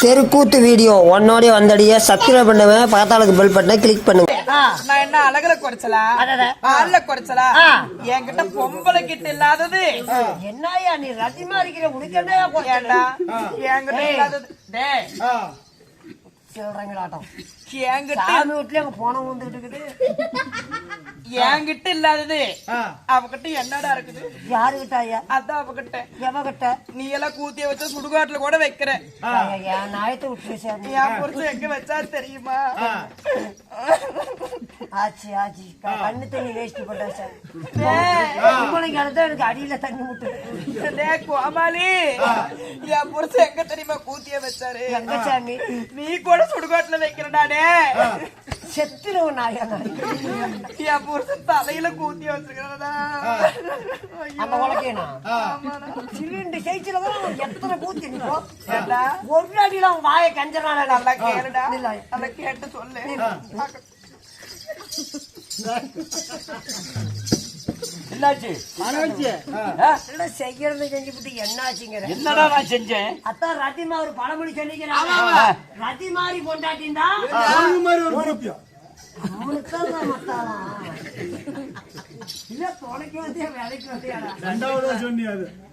தெருக்கூத்து வீடியோ. உன்னோடய வந்தடிய சப்ஸ்கிரைப் பண்ணுவேன் பக்கத்தாளுக்கு பெல் பட்டனை கிளிக் பண்ணுங்க. நான் என்ன அழகுல குறைச்சலா. ஆள்ல குறைச்சலா. என்கிட்ட பொம்பளை கிட்ட இல்லாதது. என்னையா நீ ரத்திமா இருக்கிற ஏண்டா? என்கிட்ட. இல்லாதது. டேய். சொல்றீங்களாட்டம் சாமி வீட்டுல அங்க போன வந்துகிட்டு இருக்குது. என்கிட்ட இல்லாதது அவகிட்ட என்னடா இருக்குது? யாருகிட்ட ஐயா? அதான் அவகிட்ட. எவகிட்ட? நீ எல்லாம் கூத்திய வச்சு சுடுகாட்டுல கூட வைக்கிற. என் நாயத்தை விட்டு என் புருஷன் எங்க வச்சா தெரியுமா? ஆச்சு ஆச்சு. கண்ணு தண்ணி வேஸ்ட் பண்ணா சார். உங்களுக்கு எனக்கு அடியில தண்ணி முட்டு டேய் கோமாளி. என் புருஷன் எங்க தெரியுமா கூத்திய வச்சாரு? எங்க சாமி? நீ கூட சுடுகாட்டுல வைக்கிறடா டே. செத்துருவோம் நாயா என் புருஷன் தலையில கூத்திய வச்சிருக்கிறதா அந்த உலகேனா சிலிண்டு தான் எத்தனை கூத்தி நிற்கும்? ஒரு அடியில அவன் வாயை கஞ்சனால நல்லா கேளுடா. நல்லா. கேட்டு சொல்லு. என்னாச்சு? செய்யறது செஞ்சுட்டு என்ன ஆச்சுங்கிற என்னடா நான் செஞ்சேன்? அத்தான் ரத்திமா ஒரு பழமொழி சொல்லிக்கிறாங்க ரத்தி மாதிரி கொண்டாட்டிந்தா மத்தாலாம் இல்ல வேலைக்கு வந்தியாடா.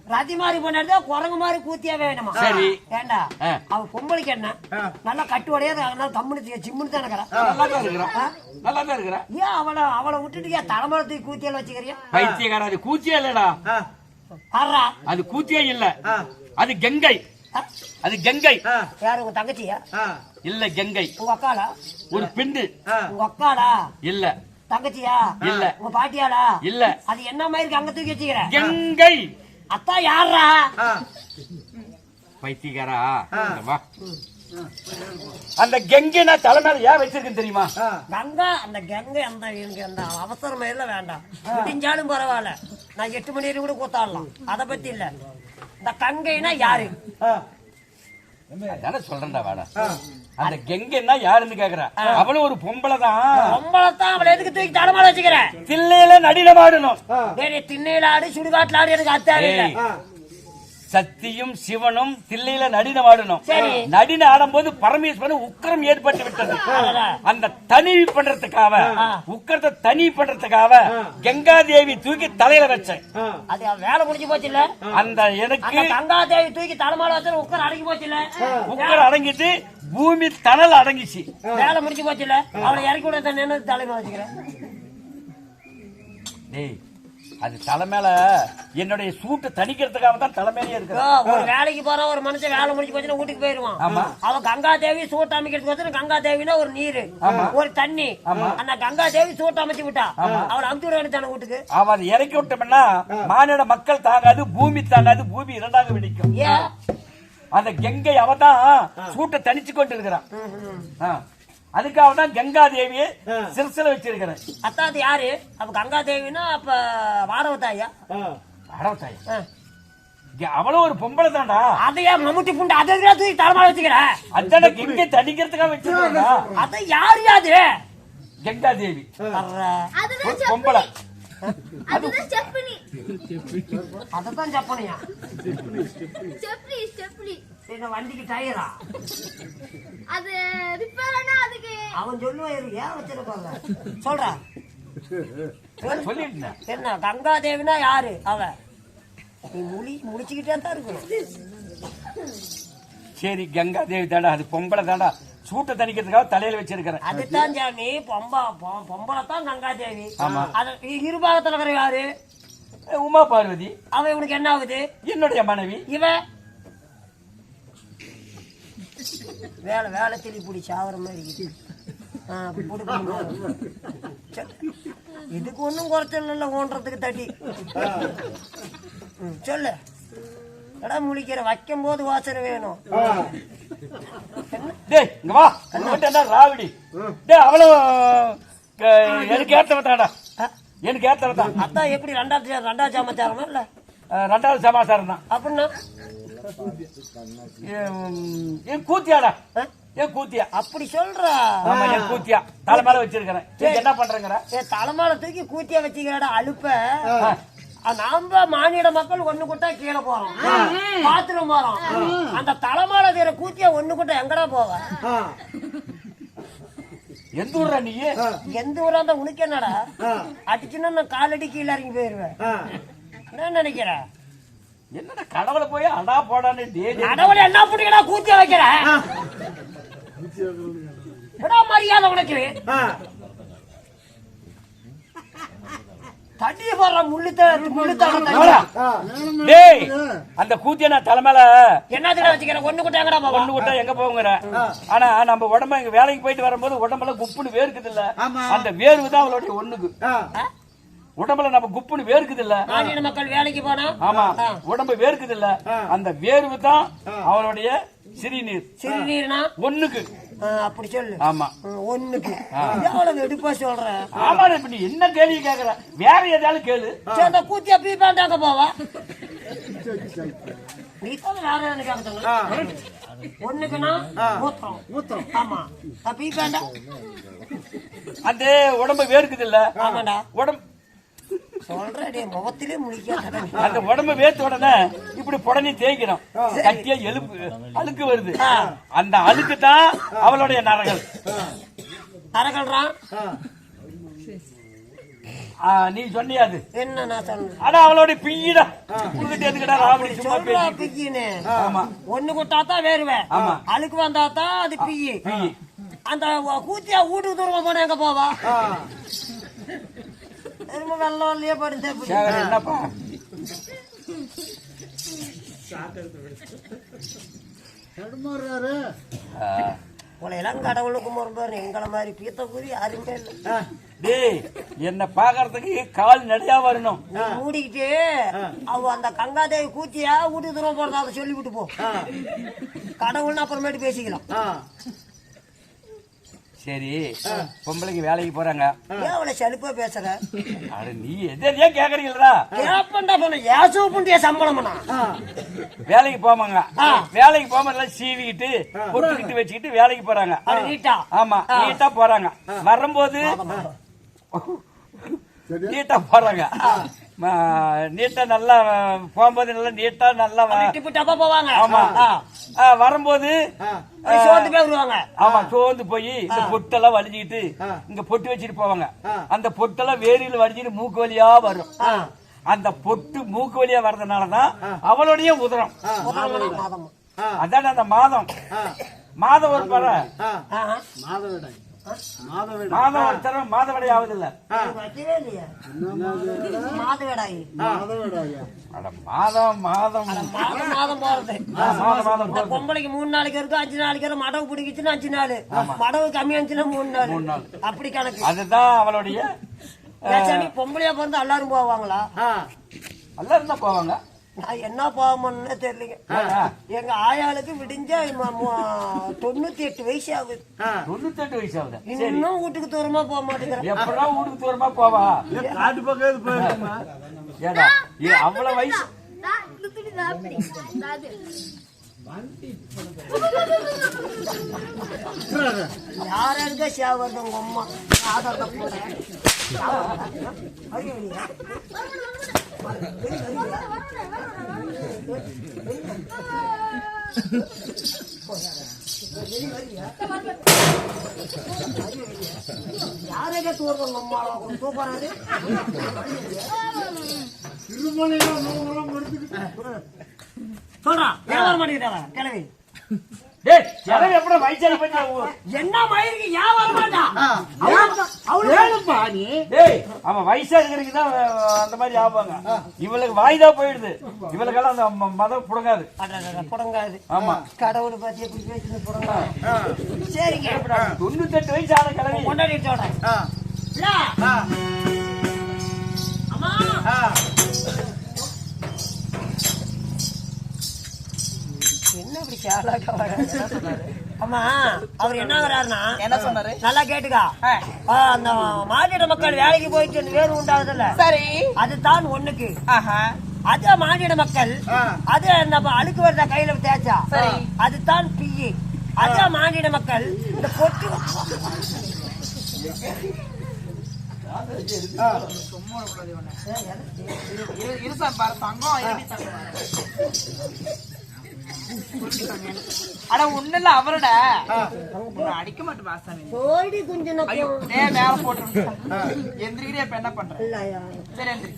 ரதி மாதிரி கொண்டாடுதா குரங்கு மாதிரி கூத்தியா வேணுமா? சரி. ஏண்டா. அவ பொம்பளைக்கு என்ன? நல்லா கட்டு உடையாது அதனால கம்முனு சிம்முன்னு தான் இருக்கிறா. நல்லா தான் இருக்கிறான் நல்லா தான் இருக்கிறான் ஏன் அவளை அவளை விட்டுட்டு ஏன் தலைமரத்துக்கு கூத்தியால வச்சுக்கிறியா? பைத்தியக்கார அது கூச்சியே இல்லடா. அது கூச்சியே இல்ல. அது கங்கை. அது கங்கை. யாரு உங்க தங்கச்சியா? இல்ல கங்கை. உங்க அக்காளா? ஒரு பெண்டு உங்க அக்காளா? இல்ல. தங்கச்சியா? இல்ல. உங்க பாட்டியாடா இல்ல. அது என்ன மாதிரி அங்க தூக்கி வச்சுக்கிற? கங்கை. அத்தா யாரா பைத்தியக்காரா? வா. அந்த கங்கை நான் தலைமையில ஏன் வச்சிருக்கேன் தெரியுமா? கங்கா அந்த கங்கை அந்த எனக்கு அந்த அவசரம் எல்லாம் வேண்டாம். முடிஞ்சாலும் பரவாயில்ல. நான் எட்டு மணி வரைக்கும் கூட கூத்தாடலாம். அத பத்தி இல்ல. இந்த கங்கைனா யாரு? சொல்றேன்டா வாடா அந்த கங்கைன்னா யாருன்னு கேக்குற? அவளும் ஒரு பொம்பளை தான் பொம்பளைத்தான் அவளை எதுக்கு தூக்கி தலைமையில வச்சுக்கிற? தில்லையில நடினமாடணும் டேய் திண்ணையில ஆடு சுடுகாட்டுல ஆடு எனக்கு அத்தாரு சக்தியும் சிவனும் தில்லையில நடினம் ஆடணும். நடின ஆடும்போது பரமேஸ்வரன் உக்கரம் ஏற்பட்டு விட்டது. அந்த தனி பண்றதுக்காக உக்கரத்தை தனி பண்றதுக்காக கங்காதேவி தூக்கி தலையில வச்சேன். அது வேலை முடிஞ்சு போச்சு இல்ல? அந்த எனக்கு கங்கா தேவி தூக்கி தலைமையில வச்சு உட்கார அடங்கி போச்சு இல்ல? உக்கரம் அடங்கிட்டு பூமி தணல் அடங்கிச்சு. வேலை முடிஞ்சு போச்சு இல்ல அவளை இறக்கி விட நின்று தலைமையில வச்சுக்கிறேன். டேய் அது தலை மேல என்னுடைய சூட்டை தணிக்கிறதுக்காக தான் தலைமையிலே இருக்கு ஒரு வேலைக்கு போற ஒரு மனுஷன் வேலை முடிஞ்சு போச்சுன்னா வீட்டுக்கு போயிருவான். அவன் கங்கா தேவி சூட்டு அமைக்கிறதுக்கு கங்கா தேவினா ஒரு நீர் ஒரு தண்ணி. அந்த கங்கா தேவி சூட்டு அமைச்சு விட்டா அவளை அமுச்சு விட வேண்டியதானே வீட்டுக்கு? அவன் அதை இறக்கி விட்டோம்னா மானிட மக்கள் தாங்காது பூமி தாங்காது பூமி இரண்டாக வெடிக்கும் ஏன்? அந்த கங்கை அவதான் சூட்டை தணிச்சு கொண்டு இருக்கிறான். அதுக்காக தான் கங்கா தேவியை சிறுசில வச்சிருக்கிறேன். அத்தான் அது யாரு? அப்ப கங்கா தேவினா அப்ப வாரவத்தாயா. இங்க அவளும் ஒரு பொம்பளை தான்டா. அதையா மம்முட்டி புண்டு அதை தூக்கி தலைமையில வச்சுக்கிற? அதான கங்கை தணிக்கிறதுக்காக வச்சிருக்கா அதை யாரு அது? கங்கா தேவி பொம்பளை. அதுதான் செப்பனி. அதைத்தான் சப்பனையா? செப்லி செப்லி இந்த வண்டிக்கு டயரா? அது ரிப்பேர் ஆனா அதுக்கு அவன் சொல்லுவான் இரு, ஏன் வச்சிருப்பாங்க சொல்றா. சொல்லிட்டேன் என்ன கங்கா தேவினா யாரு? அவ. நீ முழி முடிச்சுக்கிட்டே தான் இருக்கணும். சரி கங்கா தேவி தாண்டா அது பொம்பளை தாண்டா சூட்டை தணிக்கிறதுக்காக தலையில வச்சிருக்கிறேன். அதுதான் சாமி பொம்பா பொம்பளை தான் கங்கா தேவி ஆமா. அது இருபாகத்துல இருக்கிற யாரு? உமா பார்வதி. அவ இவனுக்கு என்ன ஆகுது? என்னுடைய மனைவி. இவ? வேலை வேலை திரி பிடி சாவர மாதிரி. இதுக்கு ஒன்றும் குறைச்சல் இல்லை ஓன்றதுக்கு தட்டி. சொல்லு. எடா முழிக்கிற வைக்கும் போது வாசனை வேணும். டேய் இங்க வா. என்ன ராவடி? டேய் க- எனக்கு ஆ, எனக்கு ஏத்தவன் தான் அதான் எப்படி ரெண்டாவது ரெண்டாவது சமாச்சாரமா இல்ல? ரெண்டாவது சமாசாரம் தான் அப்படின்னா என் கூத்தியாடா? என் கூத்தியா? அப்படி சொல்றா. ஆமா என் கூத்தியா. தலை மேல வச்சிருக்கிறேன். சரி, என்ன பண்றேங்கிற? ஏ தலைமால தூக்கி கூத்தியா வச்சுக்கிறாடா அலுப்ப நாம மாநில மக்கள் ஒண்ணு கூட்டா கீழே போறோம். பாத்ரூம் போறோம். அந்த தலைமால தீர கூத்திய ஒண்ணு கூட்ட எங்கடா போவ? எந்த ஊர்ரா நீ? எந்த ஊரா இருந்தா உனக்கு என்னடா? அடிச்சுன்னா நான் காலடி கீழே இறங்கி போயிருவேன். என்ன நினைக்கிற? என்னடா கடவுளை போய் அடா போடான்னு டேய் கடவுள் என்ன பிடிக்கடா கூத்திய வைக்கிற? மரியாதை உனக்கு. ஆ. தண்ணி போடுற முள்ளு முள்ளு தடம் எவ்வளோ? ஆ. டேய் அந்த கூத்திய நான் தலைமையில என்னதுல வச்சுக்கிற ஒண்ணு கூட்ட எங்கடா போவா ஒண்ணு விட்டா எங்க போங்கிற ஆனா நம்ம உடம்ப இங்க வேலைக்கு போயிட்டு வரும்போது உடம்புல குப்புன்னு வேர்க்குது இல்ல. அந்த வேர்வு தான் அவளுடைய ஒண்ணுக்கு. உடம்புல நம்ம குப்புன்னு வேர்க்குது இல்ல மக்கள் வேலைக்கு போனா? ஆமா. உடம்பு வேர்க்குது இல்ல அந்த வேர்வு தான் அவளுடைய சிறுநீர். சிறுநீர்னா? ஒண்ணுக்கு. அப்படி சொல்லு. ஆமா. ஒண்ணுக்கு. எவ்வளவு எடுப்பா சொல்ற? ஆமா இப்ப நீ என்ன கேள்வி கேக்குற? வேற ஏதாவது கேளு. அந்த கூத்தியா பீ பேண்டாங்க போவா? நீ தான் வேற எனக்கு ஒண்ணுக்குன்னா மூத்திரம் மூத்திரம். ஆமா. ஆ, பீ பேண்டா? அந்த உடம்பு வேர்க்குது இல்ல ஆமாடா உடம்பு சொல்றே முகத்திலே முழிக்காத. அந்த உடம்பு வேர்த்த உடனே இப்படி புடனி தேய்க்கிறோம் கட்டியா எலும்பு அழுக்கு வருது. அந்த அழுக்கு தான் அவளுடைய ஆ. ஆ, நீ சொன்னியாது என்ன நான் சொல்றேன் ஆனா அவளுடைய பிய்யிடா. உங்ககிட்ட எதுக்கிட்ட ராவடி சும்மா பேசி பிக்கின்னு ஆமா. ஒண்ணு ஆமா. அழுக்கு வந்தாதான் அது பிய்யி. அந்த கூத்தியா வீட்டுக்கு தூரமா போனா எங்க போவா? வெள்ளம் இல்லையே படுத்து என்னப்பா தடுமாறுறாரு. ஆ. உலையெல்லாம் கடவுளுக்கு முறம்பாரு எங்களை மாதிரி பீத்த கூறி யாருமே இல்லை. டேய் என்ன பாக்குறதுக்கு கால் நடையா வரணும் மூடிக்கிட்டு அவ அந்த கங்காதேவி கூத்தியா வீட்டுக்கு தூரம் போறதா அதை சொல்லிவிட்டு போ. கடவுள்னு அப்புறமேட்டு பேசிக்கலாம். சரி. பொம்பளைக்கு வேலைக்கு போறாங்க. அவளை செலுப்பா பேசுற? அட நீ எது எதையா கேக்குறீங்களா கேப்பண்டா போன ஏசு புண்டிய சம்பளம்னா. வேலைக்கு போவாங்க ஆ. வேலைக்கு போகாம எல்லாம் சீவிக்கிட்டு பொட்டுக்கிட்டு வச்சுக்கிட்டு வேலைக்கு போறாங்க. நீட்டா? ஆமா நீட்டா போறாங்க. வரும்போது நீட்டா போறாங்க. நீட்டா நல்லா போகும்போது நல்லா நீட்டா நல்லா டிப்பு போவாங்க. ஆமா. வரும்போது சோர்ந்து போய் வருவாங்க. ஆமா சோர்ந்து போய் இந்த பொட்டெல்லாம் வலிஞ்சுக்கிட்டு. இங்க பொட்டு வச்சுட்டு போவாங்க. அந்த பொட்டெல்லாம் வேரியில் வலிஞ்சிட்டு மூக்கு வழியா வரும். அந்த பொட்டு மூக்கு வழியா வர்றதுனாலதான் அவளுடைய உதரம். அதான் அந்த மாதம். மாதம் ஒரு பற. தடவை மாதவடை ஆகுது இல்ல ஆ. இது வைக்கவே இல்லையே மாதவேடாயி. மாதவிடாயா. அட மாதம் மாதம். மாதம் மாதம் போறது. பொம்பளைக்கு மூணு நாளைக்கு இருக்கு அஞ்சு நாளைக்கு மடவு பிடிக்குச்சுன்னா அஞ்சு நாள். மடவு கம்மியாச்சுன்னா மூணு நாள். மூணு நாள். அப்படி கணக்கு. அதுதான் அவளுடைய பொம்பளையா பிறந்து எல்லாரும் போவாங்களா. எல்லாரும் தான் போவாங்க. நான் என்ன போவோம்னு தெரியலங்க எங்க ஆயாளுக்கு விடிஞ்ச தொண்ணூத்தி எட்டு வயசு ஆகுது ஆ. தொண்ணூத்தெட்டு வயசு ஆகுது இன்னும் வீட்டுக்கு தூரமா போக மாட்டேங்கிறேன் எப்படா வீட்டுக்கு தூரமா போவா காட்டு பக்கம் இது போயிருக்குமா? ஏடா அவ்வளவு வயசு நான் இந்த துணி தான் அப்படி. நான் அது. யாரா இருக்கா சேவது உங்க அம்மா ஆதாரத்தை போடுறேன் அறிவியா யாரே தூரம் உங்க அம்மா கொஞ்சம் தூப்பாரு திருமலையில நூறுலாம் படுத்துக்கிட்டு. சொல்றா வர மாட்டேங்கிறா கிளவி என்ன மயிருக்கு? ஏன் வர மாட்டா? அவரு ஏழுப்பா நீ? டேய் அவன் வயசா இருக்கிறதுக்கு தான் அந்த மாதிரி ஆவாங்க. இவளுக்கு வாய்தா போயிடுது. இவளுக்கெல்லாம் அந்த மதம் புடுங்காது. புடங்காது. ஆமா. கடவுளை பத்தி புடங்காது. சரிங்க. தொண்ணூத்தெட்டு வயசு ஆன கிளவி கொண்டாடி. அம்மா. என்ன இப்படி வர அம்மா அவர் என்ன வர்றாருன்னா என்ன சொன்னாரு? நல்லா கேட்டுக்கா. அந்த மாநில மக்கள் வேலைக்கு போயிட்டு வேறு உண்டாகுதுல்ல? சரி. அதுதான் ஒண்ணுக்கு. ஆஹா. அது மாநில மக்கள். அது நம்ம அழுக்கு வருதா கையில தேய்ச்சா சரி. அதுதான் பிய்யி அது மாநில மக்கள் இந்த பொட்டு இரு- இருசாமி பாரு. தங்கம். அட ஒண்ணு இல்ல அவரோட. அடிக்க மாட்டேன் பாசாமி ஐயோ மேல போட்டு எந்திரிக்கிறே இப்ப என்ன பண்ற? இல்லையா சரி எந்திரி.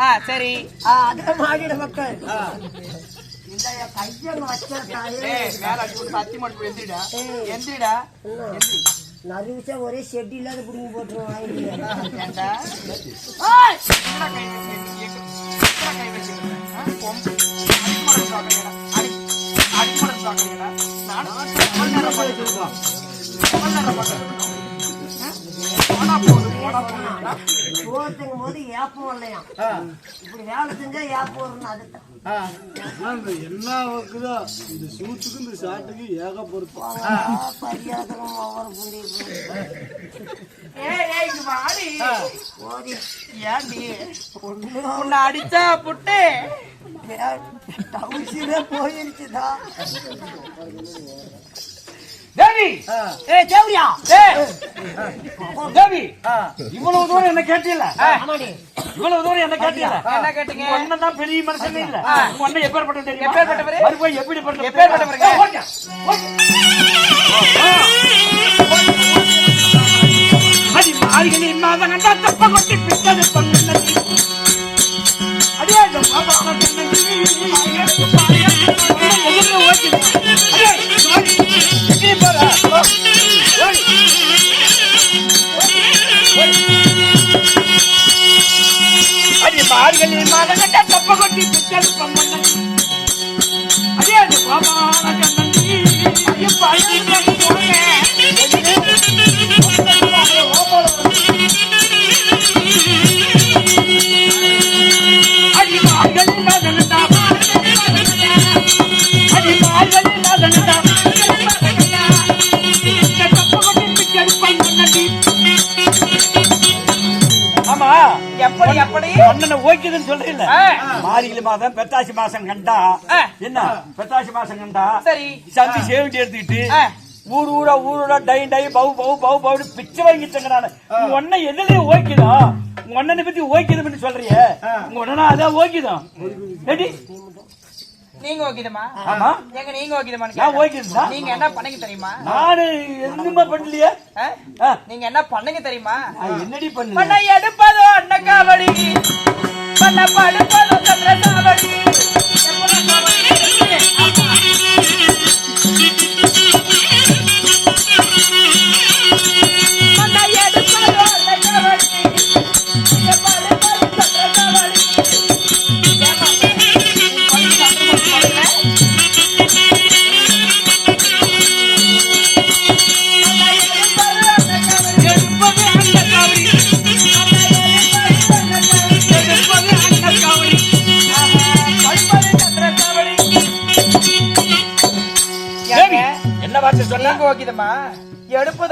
ஆ. சரி அதே மாடிட மக்கள். இல்லையா கையங்க வச்ச தாயே. ஏய் மேல அடிச்சு விட்டு சத்தி மட்டும் போய் எந்திரிடா. எந்திரிடா. எந்திரி. நறுவிச்சா ஒரே ஷெட் இல்லாத புடிங்கி நேரம் பார்த்துட்டு ஆ? போனா போனா போகுதுடா. சோத்துங்கும் போது ஏப்பம் இல்லையா இப்படி வேலை செஞ்சா ஏப்பம் வரும்னு அதுதான். என்ன இருக்குதோ இந்த சூட்டுக்கு இந்த ஷாட்டுக்கு ஏக பொருத்தம் பரியாதம் ஒவ்வொரு புண்டி. ஏய், ஏய், இங்க வாடி. ஓடி ஏன்டி? உன்னை அடிச்சா புட்டு. டவுசிலே போயிருச்சுதா. தேவி ஏ தேவரியா ஏய், தேவி இவ்வளவு தூரம் என்ன கேட்டியல ஆமாடி இவ்வளவு தூரம் என்ன கேட்டியல என்ன கேட்டீங்க? அண்ணன் தான் பெரிய மனுஷன் இல்ல உங்க அண்ணன் எப்பேற்பட்ட தெரியுமா எப்பேற்பட்டவரு? மறுபடியும் எப்படி? Okay, okay. அடி மார்கழி மாதம் கண்டா தப்ப கொட்டி பிச்சது பொங்கல் அடியே பாபா கண்ணகி, கொட்டி எப்படி எப்படி அண்ணனை. மார்கழி மாதம் பெத்தாசி மாசம் கண்டா. என்ன? பெத்தாசி மாசம் கண்டா? சரி. சந்தி சேவிட்டு எடுத்துக்கிட்டு. ஊர் ஊரா ஊரோட டை டை பவு பவு பவு பவு பிச்சை வாங்கிட்டு ஒன்ன எதுலயும் ஓய்க்குதா? உங்க ஒன்னனை பத்தி ஓய்க்குதுன்னு சொல்றியே. உங்க ஒன்னா அதான் ஓய்க்குதான். ஏடி நீங்க ஓகேதமா ஆமா. எங்க நீங்க ஓகேதமா நான் நீங்க என்ன பண்ணீங்க தெரியுமா? நானு எதுவுமே பண்ணலையே? நீங்க என்ன பண்ணீங்க தெரியுமா? என்னடி பண்ண பண்ண எடுப்பதோ அன்னக்காவடி பண்ண படுப்பதோ சந்திரசாவடி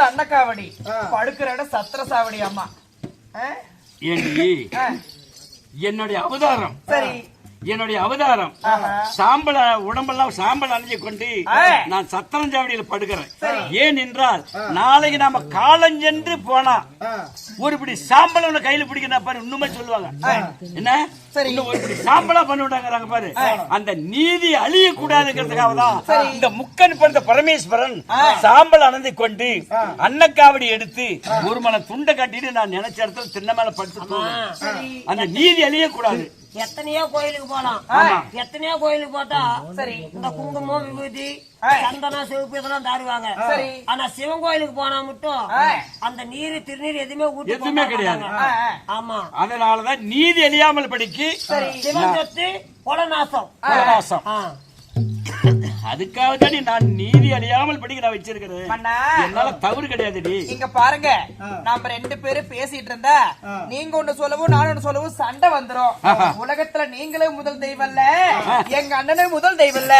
அன்னக்காவடி படுக்கிற சத்திர சாவடி அம்மா? ஏண்டி? என்னுடைய அவதாரம். சரி. என்னுடைய அவதாரம். சாம்பல உடம்பெல்லாம் சாம்பல் அணிஞ்சு கொண்டு. நான் சத்திரஞ்சாவடியில படுக்கிறேன். ஏன் என்றால் நாளைக்கு நாம காலஞ்சென்று போனா ஒரு பிடி சாம்பல் உன்னை கையில பிடிக்கிறா பாரு இன்னுமே சொல்லுவாங்க. என்ன? சாம்பலா பண்ணிவிட்டாங்க பாரு. அந்த நீதி அழிய கூடாதுங்கிறதுக்காக தான் இந்த முக்கன் பிறந்த பரமேஸ்வரன் சாம்பல் அணந்து கொண்டு அன்னக்காவடி எடுத்து ஒரு மன துண்டை கட்டிட்டு நான் நினைச்ச இடத்துல திண்ண மேல படுத்து. அந்த நீதி அழிய கூடாது எத்தனையோ கோயிலுக்கு போலாம். எத்தனையோ கோயிலுக்கு போட்டா சரி இந்த குங்குமம் விபூதி. சந்தனம் சிவப்பு இதெல்லாம் தருவாங்க. ஆனா சிவன் கோயிலுக்கு போனா மட்டும். அந்த நீர் திருநீர் எதுவுமே ஊத்தி எதுவுமே கிடையாது. ஆமா அதனாலதான் நீதி அழியாமல் படிக்கு சிவன் சொத்து கொலநாசம் ஆ. அதுக்காக தாண்டி நான் நீதி அழியாமல் படிக்க நான் வச்சிருக்கிறேன் என்னால தவறு கிடையாதுடி. இங்க பாருங்க. நாம ரெண்டு பேரும் பேசிட்டு இருந்தா நீங்க ஒண்ணு சொல்லவும் நான் ஒண்ணு சொல்லவும் சண்டை வந்துரும். உலகத்துல நீங்களே முதல் தெய்வம் இல்ல. எங்க அண்ணனே முதல் தெய்வம் இல்ல.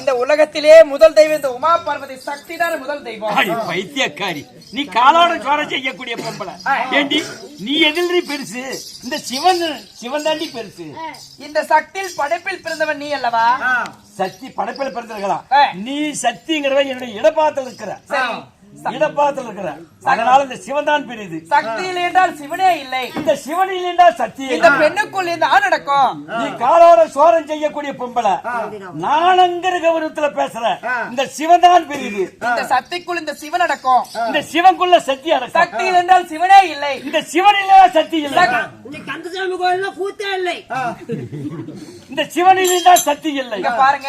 இந்த உலகத்திலே முதல் தெய்வம் இந்த உமா பார்வதி சக்தி தான் முதல் தெய்வம். பைத்தியக்காரி. நீ காலோட சோர செய்யக்கூடிய பொம்பளை. ஏண்டி நீ எதிரி பெருசு? இந்த சிவன் சிவன் தாண்டி பெருசு. இந்த சக்தியில் படைப்பில் பிறந்தவன் நீ அல்லவா? சக்தி படைப்பில் பிறந்திருக்கலாம். நீ சக்திங்கிறவன் என்னுடைய இடப்பாத்தில் இருக்கிற. சரி இடப்பாத்தில் இருக்கிற. அதனால இந்த சிவன் தான் பெரியது. சக்தியில் என்றால் சிவனே இல்லை. இந்த சிவனில் என்றால் சக்தி இந்த பெண்ணுக்குள் இந்த நடக்கும். நீ காலோட சோரம் செய்யக்கூடிய பொம்பளை. நானங்கிற கௌரவத்துல பேசுற. இந்த சிவன் தான் பெரியது. இந்த சக்திக்குள் இந்த சிவன் அடக்கும் இந்த சிவனுக்குள்ள சக்தி அடக்கம். சக்தியில் என்றால் சிவனே இல்லை. இந்த சிவனில சக்தி இல்லை. கந்தசாமி கோயில்ல கூத்தே இல்லை. இந்த சிவனில் தான் சக்தி இல்லை. பாருங்க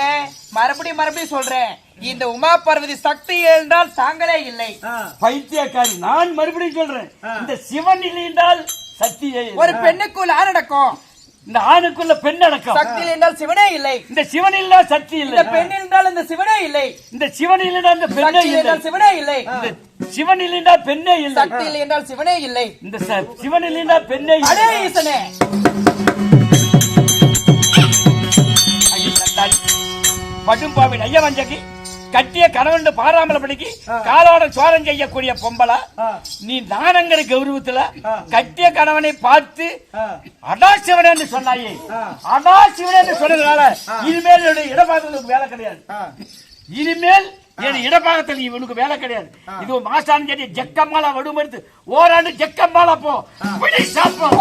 மறுபடியும் மறுபடியும் சொல்றேன். இந்த உமா பார்வதி சக்தி என்றால் தாங்களே இல்லை. பைத்தியக்காரி நான் மறுபடியும் சொல்றேன். இந்த சிவன் இல்லை என்றால் சக்தியே இல்லை. ஒரு பெண்ணுக்குள் ஆண் நடக்கும் இந்த ஆணுக்குள்ள பெண் அடக்கம். சக்தியில் என்றால் சிவனே இல்லை. இந்த சிவனில் தான் சக்தி இந்த இல்லை பெண் என்றால் இந்த சிவனே இல்லை. இந்த சிவனில் தான் இந்த பெண்ணே சக்தி இல்லை. என்றால் சிவனே இல்லை. இந்த சிவனில் தான் பெண்ணே இல்லை. சக்தி இல்லை என்றால் சிவனே இல்லை. இந்த ச- சிவனில் தான் பெண்ணே அடே இல்லை ஈசனே. படும்பாவின் ஐயா வஞ்சகி கட்டிய கணவன் பாராமலபடிக்கு காலோட சோரம் செய்யக்கூடிய பொம்பளை. நீ நானங்கிற கௌரவத்துல கட்டிய கணவனை பார்த்து அடாசிவன் என்று சொன்னாயே. அடாசிவன் என்று சொன்னதுனால இனிமேல் என்னுடைய இடபாகத்துக்கு வேலை கிடையாது. இனிமேல் என் இடபாகத்தில் இவனுக்கு வேலை கிடையாது. இது ஒரு மாசான் செடி ஜக்கம்மாலா வடுமடுத்து ஓராண்டு ஜக்கம்மாலா போ. விடி சாப்போம்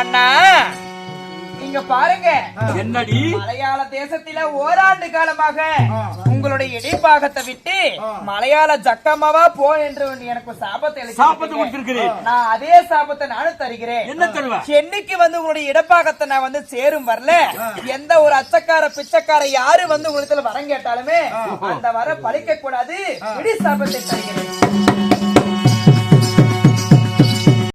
மன்னா. இங்க பாருங்க. என்னடி? மலையாள தேசத்தில ஓராண்டு காலமாக உங்களுடைய இடைப்பாகத்தை விட்டு மலையாள ஜக்கமாவா போ என்று எனக்கு சாபத்தை சாபத்தை. கொடுத்திருக்கிறேன். நான் அதே சாபத்தை நானும் தருகிறேன். என்ன தருவ? என்னைக்கு வந்து உங்களுடைய இடப்பாகத்தை நான் வந்து சேரும் வரல. எந்த ஒரு அச்சக்கார பிச்சைக்கார யாரு வந்து உங்களிடத்துல வரம் கேட்டாலுமே அந்த வர பழிக்க கூடாது இடி சாபத்தை தருகிறேன்.